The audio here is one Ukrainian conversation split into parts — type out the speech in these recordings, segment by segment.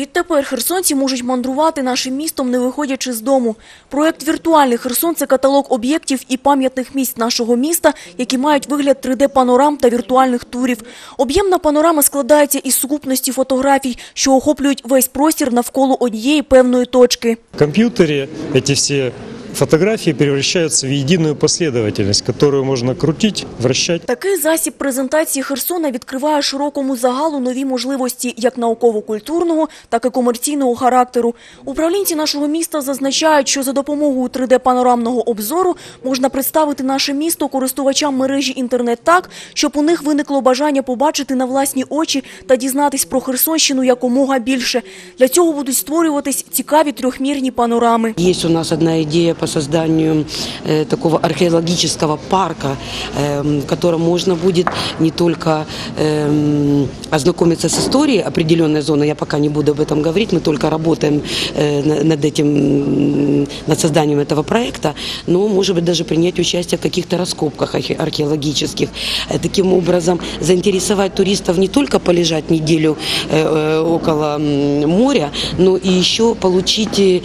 Відтепер херсонці можуть мандрувати нашим містом, не виходячи з дому. Проект «Віртуальний Херсон» – це каталог об'єктів і пам'ятних місць нашого міста, які мають вигляд 3D-панорам та віртуальних турів. Об'ємна панорама складається із сукупності фотографій, що охоплюють весь простір навколо однієї певної точки. В Комп'ютері ці все фотографии превращаются в единую последовательность, которую можно крутить, вращать. Такий засіб презентації Херсона відкриває широкому загалу нові можливості як науково-культурного, так і комерційного характеру. Управлінці нашого міста зазначають, що за допомогою 3D-панорамного обзору можна представити наше місто користувачам мережі інтернет так, щоб у них виникло бажання побачити на власні очі та дізнатись про Херсонщину якомога більше. Для цього будуть створюватись цікаві трьохмірні панорами. Есть у нас одна идея по созданию э, такого археологического парка, э, в котором можно будет не только э, ознакомиться с историей определенной зоны, я пока не буду об этом говорить, мы только работаем э, на- над этим, над созданием этого проекта, но, может быть, даже принять участие в каких-то раскопках архе- археологических. Э, Таким образом, заинтересовать туристов не только полежать неделю около моря, но и еще получить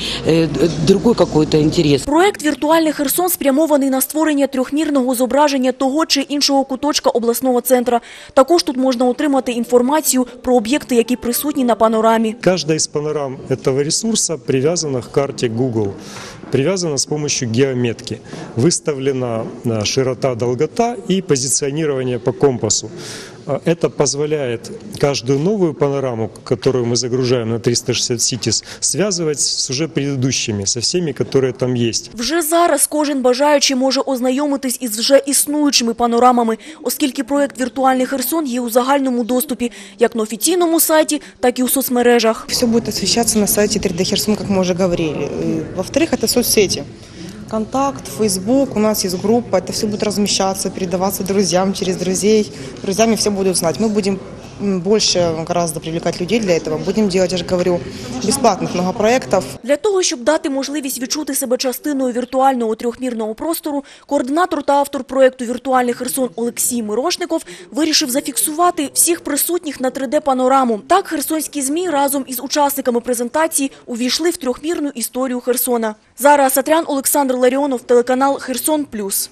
другой какой-то интерес. Проект «Віртуальний Херсон» спрямований на створення трьохмірного зображення того чи іншого куточка обласного центра. Також тут можна отримати інформацію про об'єкти, які присутні на панорамі. Каждая из панорам этого ресурса привязана к карте Google, привязана с помощью геометки. Выставлена э, широта, долгота и позиционирование по компасу. А Это позволяет каждую новую панораму, которую мы загружаем на 360 Cities, связывать с уже предыдущими, со всеми, которые там есть. Вже зараз кожен бажаючий може ознайомитись із вже існуючими панорамами, оскільки проект «Віртуальний Херсон» є у загальному доступі як на офіційному сайті, так і у соцмережах. Все будет освещаться на сайте 3D Херсон, как мы уже говорили. И, Во-вторых, это соцсети. Контакт, Фейсбук, у нас есть группа, это все будет размещаться, передаваться друзьям через друзей. Друзьями все будут знать. Мы будем больше гораздо привлекать людей для этого. Будем делать, я же говорю, бесплатных много проектов. Для того, щоб дати можливість відчути себе частиною віртуального трьохмірного простору, координатор та автор проєкту «Віртуальний Херсон» Олексій Мирошников вирішив зафіксувати всіх присутніх на 3D-панораму. Так херсонські ЗМІ разом із учасниками презентації увійшли в трьохмірну історію Херсона. Зара Сатрян, Олександр Ларіонов, телеканал «Херсон Плюс».